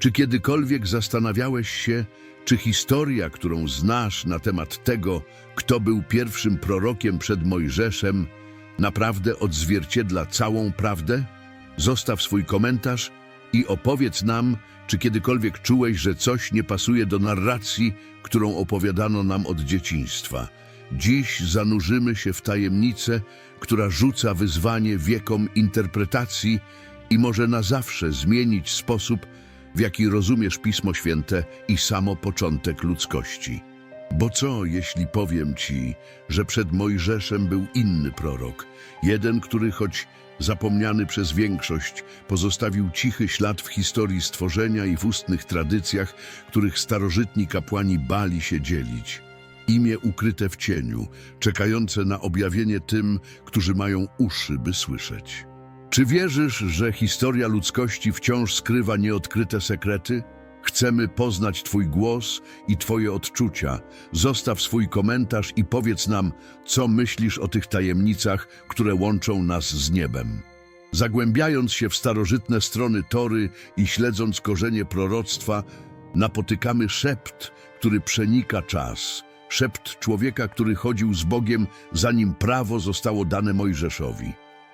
Czy kiedykolwiek zastanawiałeś się, czy historia, którą znasz na temat tego, kto był pierwszym prorokiem przed Mojżeszem, naprawdę odzwierciedla całą prawdę? Zostaw swój komentarz i opowiedz nam, czy kiedykolwiek czułeś, że coś nie pasuje do narracji, którą opowiadano nam od dzieciństwa. Dziś zanurzymy się w tajemnicę, która rzuca wyzwanie wiekom interpretacji i może na zawsze zmienić sposób, w jaki rozumiesz Pismo Święte i samo początek ludzkości. Bo co, jeśli powiem ci, że przed Mojżeszem był inny prorok, jeden, który choć zapomniany przez większość, pozostawił cichy ślad w historii stworzenia i w ustnych tradycjach, których starożytni kapłani bali się dzielić. Imię ukryte w cieniu, czekające na objawienie tym, którzy mają uszy, by słyszeć. Czy wierzysz, że historia ludzkości wciąż skrywa nieodkryte sekrety? Chcemy poznać Twój głos i Twoje odczucia. Zostaw swój komentarz i powiedz nam, co myślisz o tych tajemnicach, które łączą nas z niebem. Zagłębiając się w starożytne strony Tory i śledząc korzenie proroctwa, napotykamy szept, który przenika czas. Szept człowieka, który chodził z Bogiem, zanim prawo zostało dane Mojżeszowi.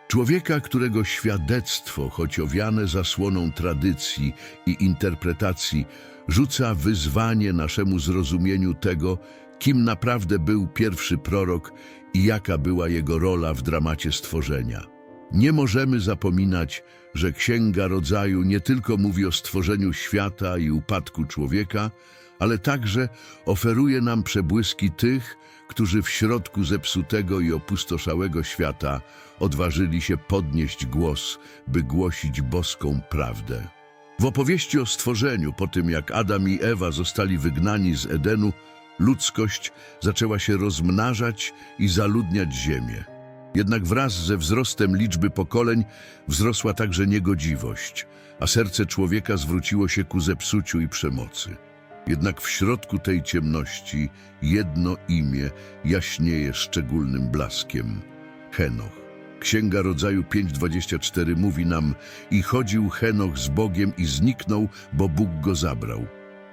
Człowieka, którego świadectwo, choć owiane zasłoną tradycji i interpretacji, rzuca wyzwanie naszemu zrozumieniu tego, kim naprawdę był pierwszy prorok i jaka była jego rola w dramacie stworzenia. Nie możemy zapominać, że Księga Rodzaju nie tylko mówi o stworzeniu świata i upadku człowieka, ale także oferuje nam przebłyski tych, którzy w środku zepsutego i opustoszałego świata odważyli się podnieść głos, by głosić boską prawdę. W opowieści o stworzeniu, po tym jak Adam i Ewa zostali wygnani z Edenu, ludzkość zaczęła się rozmnażać i zaludniać ziemię. Jednak wraz ze wzrostem liczby pokoleń wzrosła także niegodziwość, a serce człowieka zwróciło się ku zepsuciu i przemocy. Jednak w środku tej ciemności jedno imię jaśnieje szczególnym blaskiem Henoch. Księga Rodzaju 5:24 mówi nam: I chodził Henoch z Bogiem i zniknął, bo Bóg go zabrał.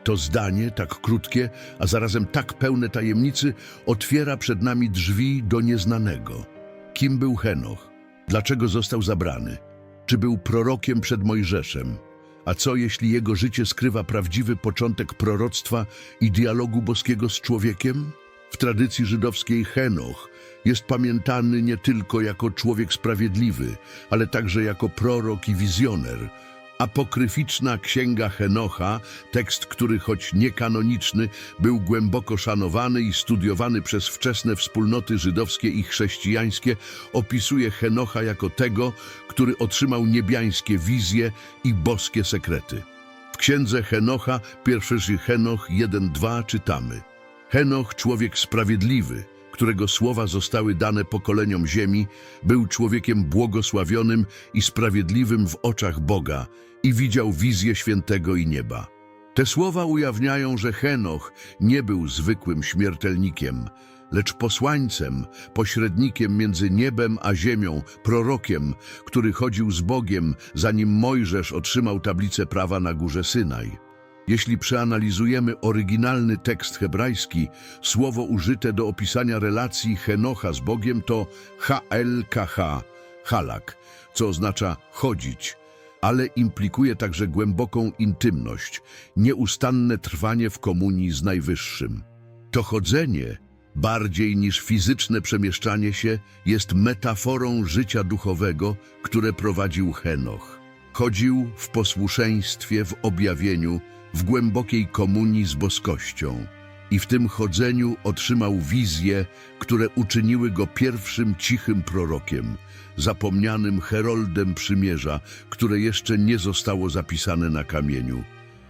To zdanie, tak krótkie, a zarazem tak pełne tajemnicy, otwiera przed nami drzwi do nieznanego. Kim był Henoch? Dlaczego został zabrany? Czy był prorokiem przed Mojżeszem? A co jeśli jego życie skrywa prawdziwy początek proroctwa i dialogu boskiego z człowiekiem? W tradycji żydowskiej Henoch jest pamiętany nie tylko jako człowiek sprawiedliwy, ale także jako prorok i wizjoner. Apokryficzna księga Henocha, tekst, który choć niekanoniczny, był głęboko szanowany i studiowany przez wczesne wspólnoty żydowskie i chrześcijańskie, opisuje Henocha jako tego, który otrzymał niebiańskie wizje i boskie sekrety. W księdze Henocha, pierwszy Henoch 1-2 czytamy Henoch, człowiek sprawiedliwy, którego słowa zostały dane pokoleniom ziemi, był człowiekiem błogosławionym i sprawiedliwym w oczach Boga i widział wizję świętego i nieba. Te słowa ujawniają, że Henoch nie był zwykłym śmiertelnikiem, lecz posłańcem, pośrednikiem między niebem a ziemią, prorokiem, który chodził z Bogiem, zanim Mojżesz otrzymał tablicę prawa na górze Synaj. Jeśli przeanalizujemy oryginalny tekst hebrajski, słowo użyte do opisania relacji Henocha z Bogiem to HLKH, halak, co oznacza chodzić, ale implikuje także głęboką intymność, nieustanne trwanie w komunii z Najwyższym. To chodzenie, bardziej niż fizyczne przemieszczanie się, jest metaforą życia duchowego, które prowadził Henoch. Chodził w posłuszeństwie, w objawieniu, w głębokiej komunii z boskością i w tym chodzeniu otrzymał wizje, które uczyniły go pierwszym cichym prorokiem, zapomnianym heroldem przymierza, które jeszcze nie zostało zapisane na kamieniu.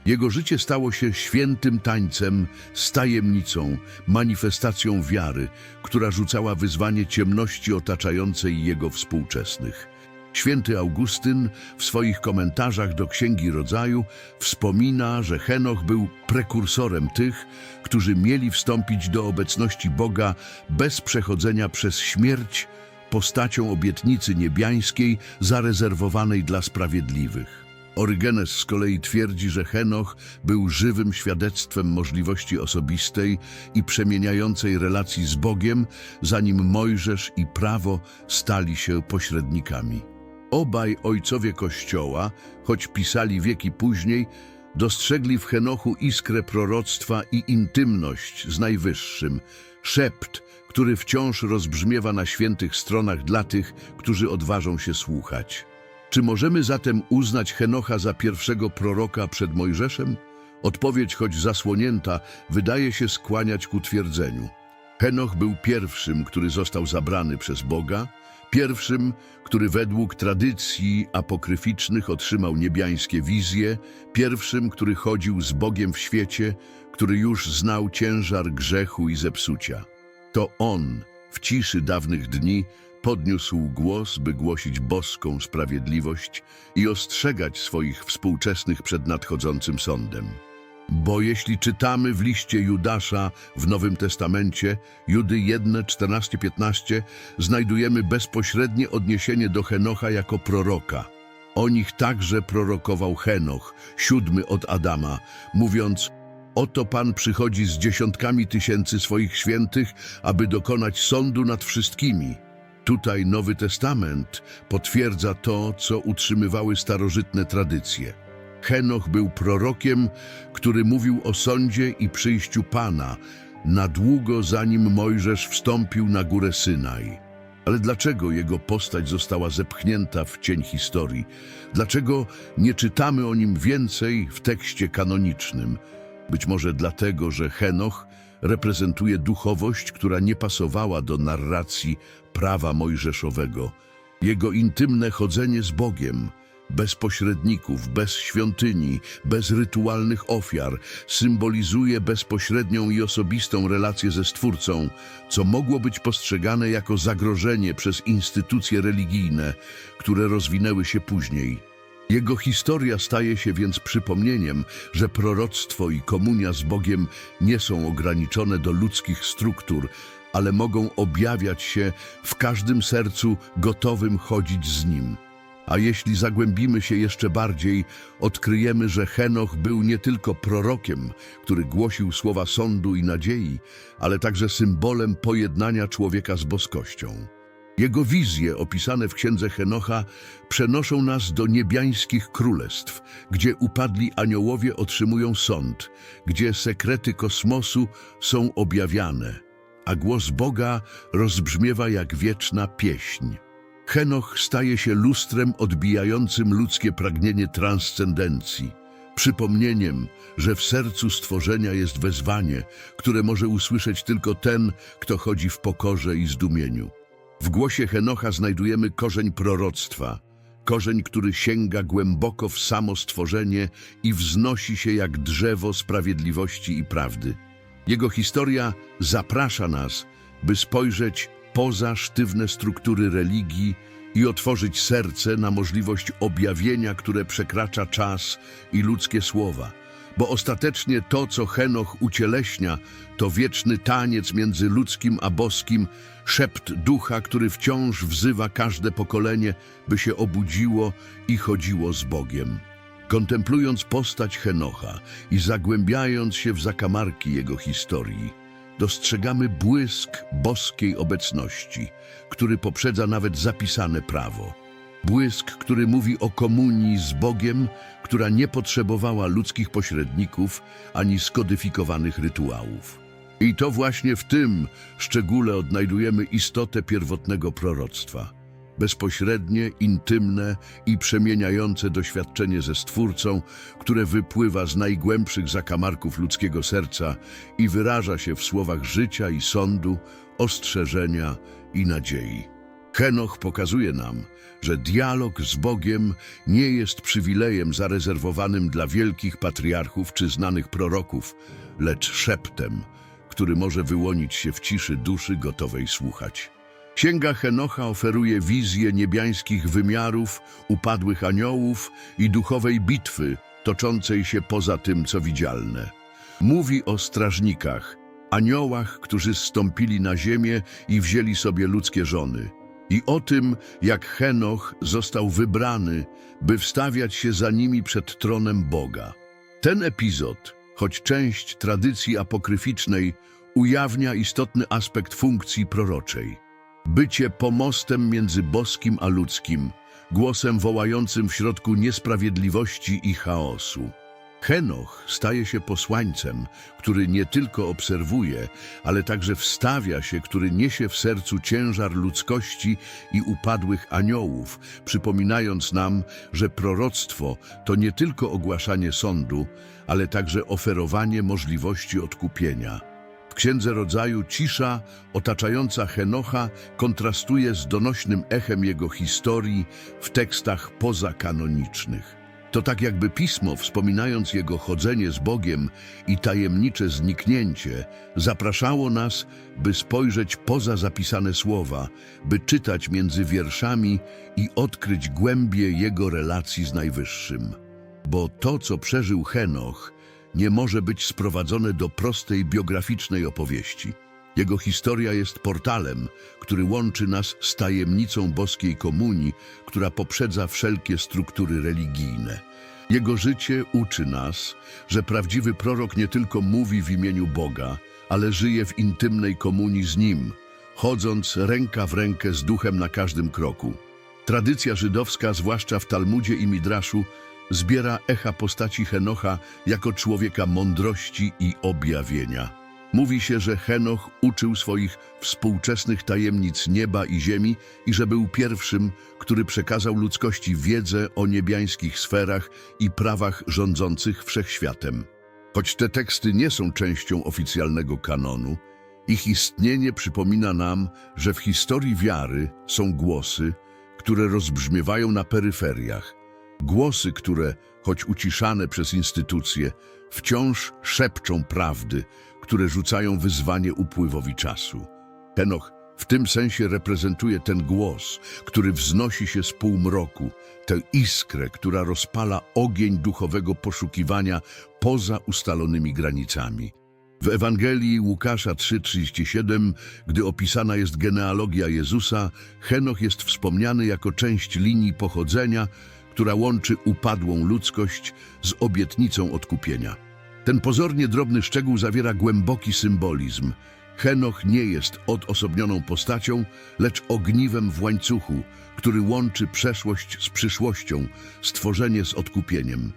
Jego życie stało się świętym tańcem, z tajemnicą, manifestacją wiary, która rzucała wyzwanie ciemności otaczającej jego współczesnych. Święty Augustyn w swoich komentarzach do Księgi Rodzaju wspomina, że Henoch był prekursorem tych, którzy mieli wstąpić do obecności Boga bez przechodzenia przez śmierć, postacią obietnicy niebiańskiej zarezerwowanej dla sprawiedliwych. Orygenes z kolei twierdzi, że Henoch był żywym świadectwem możliwości osobistej i przemieniającej relacji z Bogiem, zanim Mojżesz i prawo stali się pośrednikami. Obaj ojcowie Kościoła, choć pisali wieki później, dostrzegli w Henochu iskrę proroctwa i intymność z Najwyższym, szept, który wciąż rozbrzmiewa na świętych stronach dla tych, którzy odważą się słuchać. Czy możemy zatem uznać Henocha za pierwszego proroka przed Mojżeszem? Odpowiedź, choć zasłonięta, wydaje się skłaniać ku twierdzeniu. Henoch był pierwszym, który został zabrany przez Boga, pierwszym, który według tradycji apokryficznych otrzymał niebiańskie wizje, pierwszym, który chodził z Bogiem w świecie, który już znał ciężar grzechu i zepsucia. To on, w ciszy dawnych dni, podniósł głos, by głosić boską sprawiedliwość i ostrzegać swoich współczesnych przed nadchodzącym sądem. Bo jeśli czytamy w liście Judasza w Nowym Testamencie, Judy 1, 14, 15, znajdujemy bezpośrednie odniesienie do Henocha jako proroka. O nich także prorokował Henoch, siódmy od Adama, mówiąc Oto Pan przychodzi z dziesiątkami tysięcy swoich świętych, aby dokonać sądu nad wszystkimi. Tutaj Nowy Testament potwierdza to, co utrzymywały starożytne tradycje. Henoch był prorokiem, który mówił o sądzie i przyjściu Pana na długo zanim Mojżesz wstąpił na górę Synaj. Ale dlaczego jego postać została zepchnięta w cień historii? Dlaczego nie czytamy o nim więcej w tekście kanonicznym? Być może dlatego, że Henoch reprezentuje duchowość, która nie pasowała do narracji prawa mojżeszowego. Jego intymne chodzenie z Bogiem, bez pośredników, bez świątyni, bez rytualnych ofiar, symbolizuje bezpośrednią i osobistą relację ze Stwórcą, co mogło być postrzegane jako zagrożenie przez instytucje religijne, które rozwinęły się później. Jego historia staje się więc przypomnieniem, że proroctwo i komunia z Bogiem nie są ograniczone do ludzkich struktur, ale mogą objawiać się w każdym sercu gotowym chodzić z Nim. A jeśli zagłębimy się jeszcze bardziej, odkryjemy, że Henoch był nie tylko prorokiem, który głosił słowa sądu i nadziei, ale także symbolem pojednania człowieka z boskością. Jego wizje opisane w księdze Henocha przenoszą nas do niebiańskich królestw, gdzie upadli aniołowie otrzymują sąd, gdzie sekrety kosmosu są objawiane, a głos Boga rozbrzmiewa jak wieczna pieśń. Henoch staje się lustrem odbijającym ludzkie pragnienie transcendencji, przypomnieniem, że w sercu stworzenia jest wezwanie, które może usłyszeć tylko ten, kto chodzi w pokorze i zdumieniu. W głosie Henocha znajdujemy korzeń proroctwa, korzeń, który sięga głęboko w samo stworzenie i wznosi się jak drzewo sprawiedliwości i prawdy. Jego historia zaprasza nas, by spojrzeć poza sztywne struktury religii i otworzyć serce na możliwość objawienia, które przekracza czas i ludzkie słowa. Bo ostatecznie to, co Henoch ucieleśnia, to wieczny taniec między ludzkim a boskim, szept ducha, który wciąż wzywa każde pokolenie, by się obudziło i chodziło z Bogiem. Kontemplując postać Henocha i zagłębiając się w zakamarki jego historii, dostrzegamy błysk boskiej obecności, który poprzedza nawet zapisane prawo. Błysk, który mówi o komunii z Bogiem, która nie potrzebowała ludzkich pośredników ani skodyfikowanych rytuałów. I to właśnie w tym szczególe odnajdujemy istotę pierwotnego proroctwa. Bezpośrednie, intymne i przemieniające doświadczenie ze Stwórcą, które wypływa z najgłębszych zakamarków ludzkiego serca i wyraża się w słowach życia i sądu, ostrzeżenia i nadziei. Henoch pokazuje nam, że dialog z Bogiem nie jest przywilejem zarezerwowanym dla wielkich patriarchów czy znanych proroków, lecz szeptem, który może wyłonić się w ciszy duszy gotowej słuchać. Księga Henocha oferuje wizję niebiańskich wymiarów, upadłych aniołów i duchowej bitwy toczącej się poza tym, co widzialne. Mówi o strażnikach, aniołach, którzy zstąpili na ziemię i wzięli sobie ludzkie żony. i o tym, jak Henoch został wybrany, by wstawiać się za nimi przed tronem Boga. Ten epizod, choć część tradycji apokryficznej, ujawnia istotny aspekt funkcji proroczej. Bycie pomostem między boskim a ludzkim, głosem wołającym w środku niesprawiedliwości i chaosu. Henoch staje się posłańcem, który nie tylko obserwuje, ale także wstawia się, który niesie w sercu ciężar ludzkości i upadłych aniołów, przypominając nam, że proroctwo to nie tylko ogłaszanie sądu, ale także oferowanie możliwości odkupienia. W Księdze Rodzaju cisza otaczająca Henocha kontrastuje z donośnym echem jego historii w tekstach pozakanonicznych. To tak jakby pismo, wspominając jego chodzenie z Bogiem i tajemnicze zniknięcie, zapraszało nas, by spojrzeć poza zapisane słowa, by czytać między wierszami i odkryć głębie jego relacji z Najwyższym. Bo to, co przeżył Henoch, nie może być sprowadzone do prostej biograficznej opowieści. Jego historia jest portalem, który łączy nas z tajemnicą boskiej komunii, która poprzedza wszelkie struktury religijne. Jego życie uczy nas, że prawdziwy prorok nie tylko mówi w imieniu Boga, ale żyje w intymnej komunii z Nim, chodząc ręka w rękę z duchem na każdym kroku. Tradycja żydowska, zwłaszcza w Talmudzie i Midraszu, zbiera echa postaci Henocha jako człowieka mądrości i objawienia. Mówi się, że Henoch uczył swoich współczesnych tajemnic nieba i ziemi i że był pierwszym, który przekazał ludzkości wiedzę o niebiańskich sferach i prawach rządzących wszechświatem. Choć te teksty nie są częścią oficjalnego kanonu, ich istnienie przypomina nam, że w historii wiary są głosy, które rozbrzmiewają na peryferiach. Głosy, które, choć uciszane przez instytucje, wciąż szepczą prawdy, które rzucają wyzwanie upływowi czasu. Henoch w tym sensie reprezentuje ten głos, który wznosi się z półmroku, tę iskrę, która rozpala ogień duchowego poszukiwania poza ustalonymi granicami. W Ewangelii Łukasza 3,37, gdy opisana jest genealogia Jezusa, Henoch jest wspomniany jako część linii pochodzenia, która łączy upadłą ludzkość z obietnicą odkupienia. Ten pozornie drobny szczegół zawiera głęboki symbolizm. Henoch nie jest odosobnioną postacią, lecz ogniwem w łańcuchu, który łączy przeszłość z przyszłością, stworzenie z odkupieniem.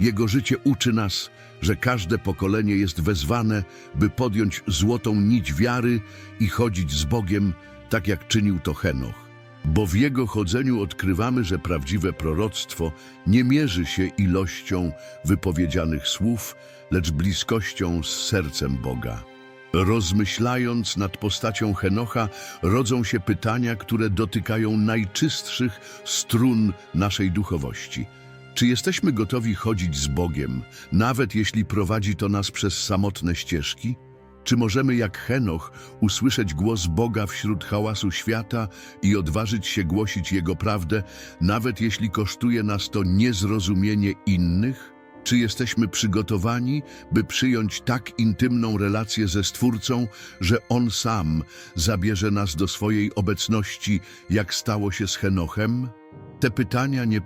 Jego życie uczy nas, że każde pokolenie jest wezwane, by podjąć złotą nić wiary i chodzić z Bogiem, tak jak czynił to Henoch. Bo w jego chodzeniu odkrywamy, że prawdziwe proroctwo nie mierzy się ilością wypowiedzianych słów, lecz bliskością z sercem Boga. Rozmyślając nad postacią Henocha, rodzą się pytania, które dotykają najczystszych strun naszej duchowości. Czy jesteśmy gotowi chodzić z Bogiem, nawet jeśli prowadzi to nas przez samotne ścieżki? Czy możemy jak Henoch usłyszeć głos Boga wśród hałasu świata i odważyć się głosić Jego prawdę, nawet jeśli kosztuje nas to niezrozumienie innych? Czy jesteśmy przygotowani, by przyjąć tak intymną relację ze Stwórcą, że On sam zabierze nas do swojej obecności, jak stało się z Henochem? Te pytania nie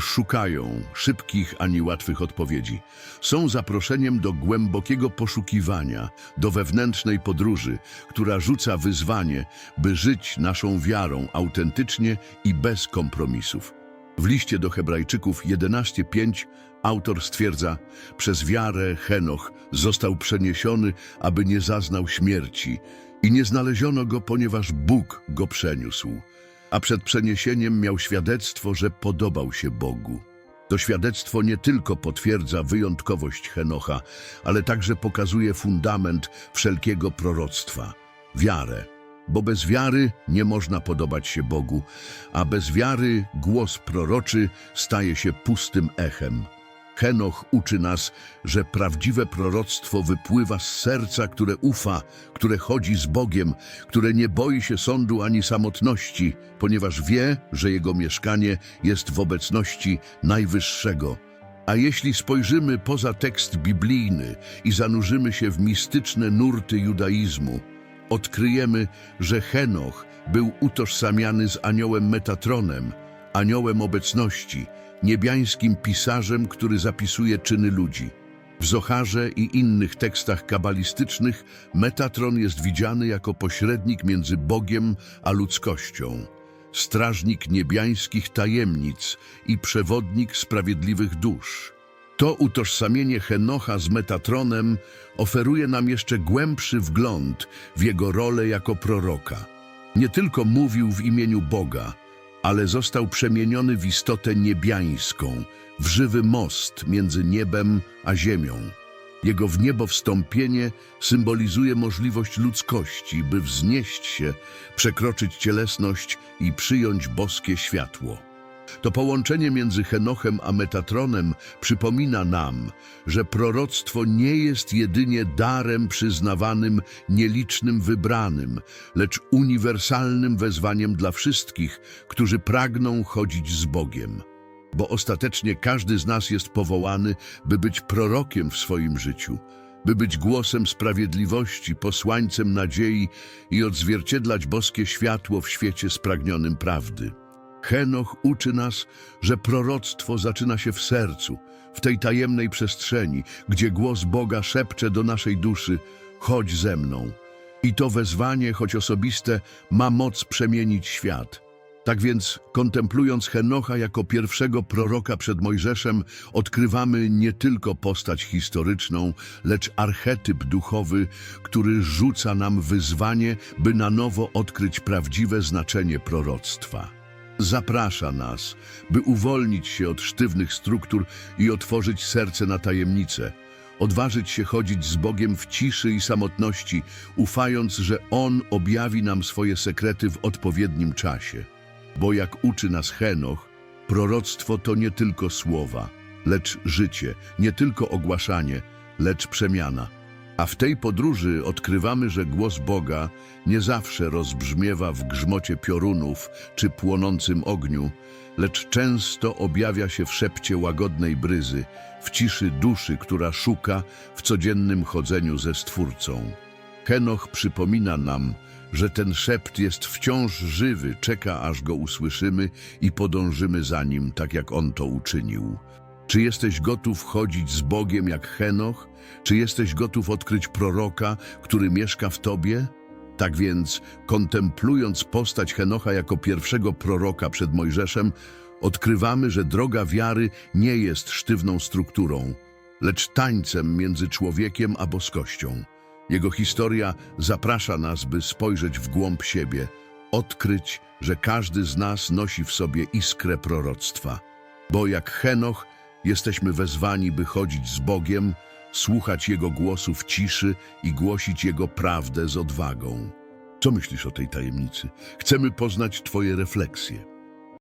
szukają szybkich ani łatwych odpowiedzi. Są zaproszeniem do głębokiego poszukiwania, do wewnętrznej podróży, która rzuca wyzwanie, by żyć naszą wiarą autentycznie i bez kompromisów. W liście do Hebrajczyków 11:5 autor stwierdza: Przez wiarę Henoch został przeniesiony, aby nie zaznał śmierci, i nie znaleziono go, ponieważ Bóg go przeniósł a przed przeniesieniem miał świadectwo, że podobał się Bogu. To świadectwo nie tylko potwierdza wyjątkowość Henocha, ale także pokazuje fundament wszelkiego proroctwa wiarę. Bo bez wiary nie można podobać się Bogu, a bez wiary głos proroczy staje się pustym echem. Henoch uczy nas, że prawdziwe proroctwo wypływa z serca, które ufa, które chodzi z Bogiem, które nie boi się sądu ani samotności, ponieważ wie, że jego mieszkanie jest w obecności Najwyższego. A jeśli spojrzymy poza tekst biblijny i zanurzymy się w mistyczne nurty judaizmu, odkryjemy, że Henoch był utożsamiany z aniołem Metatronem, aniołem obecności, niebiańskim pisarzem, który zapisuje czyny ludzi. W Zocharze i innych tekstach kabalistycznych Metatron jest widziany jako pośrednik między Bogiem a ludzkością, strażnik niebiańskich tajemnic i przewodnik sprawiedliwych dusz. To utożsamienie Henocha z Metatronem oferuje nam jeszcze głębszy wgląd w jego rolę jako proroka. Nie tylko mówił w imieniu Boga, ale został przemieniony w istotę niebiańską, w żywy most między niebem a ziemią. Jego w niebo wstąpienie symbolizuje możliwość ludzkości, by wznieść się, przekroczyć cielesność i przyjąć boskie światło. To połączenie między Henochem a Metatronem przypomina nam, że proroctwo nie jest jedynie darem przyznawanym nielicznym wybranym, lecz uniwersalnym wezwaniem dla wszystkich, którzy pragną chodzić z Bogiem. Bo ostatecznie każdy z nas jest powołany, by być prorokiem w swoim życiu, by być głosem sprawiedliwości, posłańcem nadziei i odzwierciedlać boskie światło w świecie spragnionym prawdy. Henoch uczy nas, że proroctwo zaczyna się w sercu, w tej tajemnej przestrzeni, gdzie głos Boga szepcze do naszej duszy: chodź ze mną. I to wezwanie, choć osobiste, ma moc przemienić świat. Tak więc, kontemplując Henocha jako pierwszego proroka przed Mojżeszem, odkrywamy nie tylko postać historyczną, lecz archetyp duchowy, który rzuca nam wyzwanie, by na nowo odkryć prawdziwe znaczenie proroctwa. Zaprasza nas, by uwolnić się od sztywnych struktur i otworzyć serce na tajemnice, odważyć się chodzić z Bogiem w ciszy i samotności, ufając, że On objawi nam swoje sekrety w odpowiednim czasie. Bo jak uczy nas Henoch, proroctwo to nie tylko słowa, lecz życie, nie tylko ogłaszanie, lecz przemiana. A w tej podróży odkrywamy, że głos Boga nie zawsze rozbrzmiewa w grzmocie piorunów czy płonącym ogniu, lecz często objawia się w szepcie łagodnej bryzy, w ciszy duszy, która szuka w codziennym chodzeniu ze Stwórcą. Henoch przypomina nam, że ten szept jest wciąż żywy, czeka aż go usłyszymy i podążymy za nim, tak jak on to uczynił. Czy jesteś gotów chodzić z Bogiem jak Henoch? Czy jesteś gotów odkryć proroka, który mieszka w tobie? Tak więc, kontemplując postać Henocha jako pierwszego proroka przed Mojżeszem, odkrywamy, że droga wiary nie jest sztywną strukturą, lecz tańcem między człowiekiem a boskością. Jego historia zaprasza nas, by spojrzeć w głąb siebie, odkryć, że każdy z nas nosi w sobie iskrę proroctwa. Bo jak Henoch, jesteśmy wezwani, by chodzić z Bogiem, słuchać Jego głosu w ciszy i głosić Jego prawdę z odwagą. Co myślisz o tej tajemnicy? Chcemy poznać Twoje refleksje.